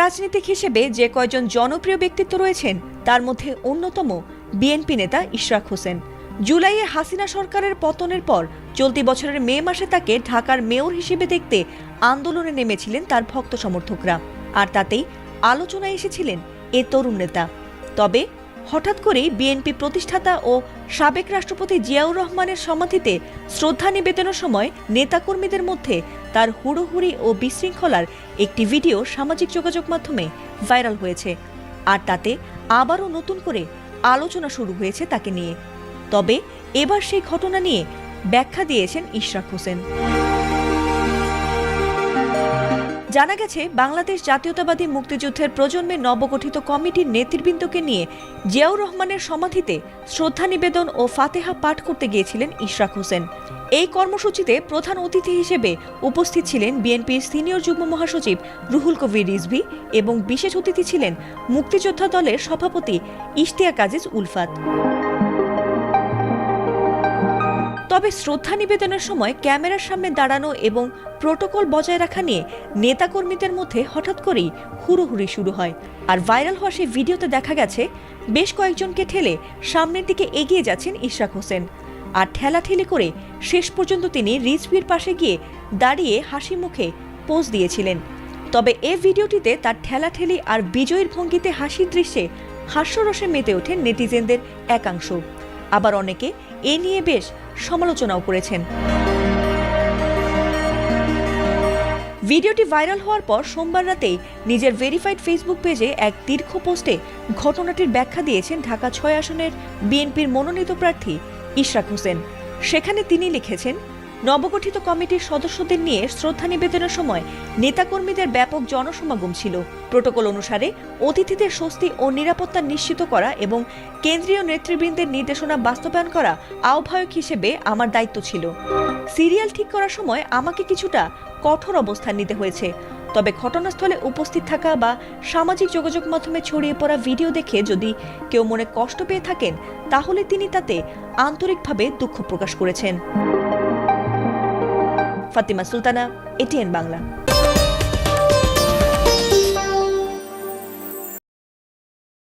রাজনীতিক হিসেবে যে কয়জন জনপ্রিয় ব্যক্তিত্ব রয়েছেন, তার মধ্যে অন্যতম বিএনপি নেতা ইশরাক হোসেন। জুলাইয়ে হাসিনা সরকারের পতনের পর চলতি বছরের মে মাসে তাকে ঢাকার মেয়র হিসেবে দেখতে আন্দোলনে নেমেছিলেন তার ভক্ত সমর্থকরা। আর তাতেই আলোচনায় এসেছিলেন এ তরুণ নেতা। তবে হঠাৎ করেই বিএনপি প্রতিষ্ঠাতা ও সাবেক রাষ্ট্রপতি জিয়াউর রহমানের সমাধিতে শ্রদ্ধা নিবেদনের সময় নেতাকর্মীদের মধ্যে তার হুড়োহুড়ি ও বিশৃঙ্খলার একটি ভিডিও সামাজিক যোগাযোগ মাধ্যমে ভাইরাল হয়েছে। আর তাতে আবারও নতুন করে আলোচনা শুরু হয়েছে তাকে নিয়ে। তবে এবার সেই ঘটনা নিয়ে ব্যাখ্যা দিয়েছেন ইশরাক হোসেন। জানা গেছে, বাংলাদেশ জাতীয়তাবাদী মুক্তিযুদ্ধের প্রজন্মের নবগঠিত কমিটির নেতৃবৃন্দকে নিয়ে জিয়াউর রহমানের সমাধিতে শ্রদ্ধা নিবেদন ও ফাতেহা পাঠ করতে গিয়েছিলেন ইশরাক হোসেন। এই কর্মসূচিতে প্রধান অতিথি হিসেবে উপস্থিত ছিলেন বিএনপির সিনিয়র যুগ্ম মহাসচিব রুহুল কবির রিজভি এবং বিশেষ অতিথি ছিলেন মুক্তিযোদ্ধা দলের সভাপতি ইশতিয়াক আজিজ উলফাত। তবে শ্রদ্ধা নিবেদনের সময় ক্যামেরার সামনে দাঁড়ানো এবং প্রোটোকল বজায় রাখা নিয়ে নেতাকর্মীদের মধ্যে হঠাৎ করেই হুড়োহুড়ি শুরু হয়। আর ভাইরাল হওয়া সেই ভিডিওতে দেখা গেছে, বেশ কয়েকজনকে ঠেলে সামনের দিকে এগিয়ে যাচ্ছেন ইশরাক হোসেন। আর ঠেলাঠেলি করে শেষ পর্যন্ত তিনি রিজভির পাশে গিয়ে দাঁড়িয়ে হাসি মুখে পোজ দিয়েছিলেন। তবে এ ভিডিওটিতে তার ঠেলাঠেলি আর বিজয়ের ভঙ্গিতে হাসির দৃশ্যে হাস্যরসে মেতে ওঠেন নেটিজেনদের একাংশ। আবার অনেকে এ নিয়ে বেশ সমালোচনাও করেছেন। ভিডিওটি ভাইরাল হওয়ার পর সোমবার রাতেই নিজের ভেরিফাইড ফেসবুক পেজে এক দীর্ঘ পোস্টে ঘটনাটির ব্যাখ্যা দিয়েছেন ঢাকা ছয় আসনের বিএনপির মনোনীত প্রার্থী ইশরাক হোসেন। সেখানে তিনি লিখেছেন নবগঠিত কমিটির সদস্যদের নিয়ে শ্রদ্ধা নিবেদনের সময় নেতাকর্মীদের ব্যাপক জনসমাগম ছিল। প্রোটোকল অনুসারে অতিথিদের স্বস্তি ও নিরাপত্তা নিশ্চিত করা এবং কেন্দ্রীয় নেতৃবৃন্দের নির্দেশনা বাস্তবায়ন করা আহ্বায়ক হিসেবে আমার দায়িত্ব ছিল। সিরিয়াল ঠিক করার সময় আমাকে কিছুটা কঠোর অবস্থান নিতে হয়েছে। তবে ঘটনাস্থলে উপস্থিত থাকা বা সামাজিক যোগাযোগ মাধ্যমে ছড়িয়ে পড়া ভিডিও দেখে যদি কেউ মনে কষ্ট পেয়ে থাকেন, তাহলে তিনি তাতে আন্তরিকভাবে দুঃখ প্রকাশ করেছেন। ফাতিমা সুলতানা এটিএন বাংলা।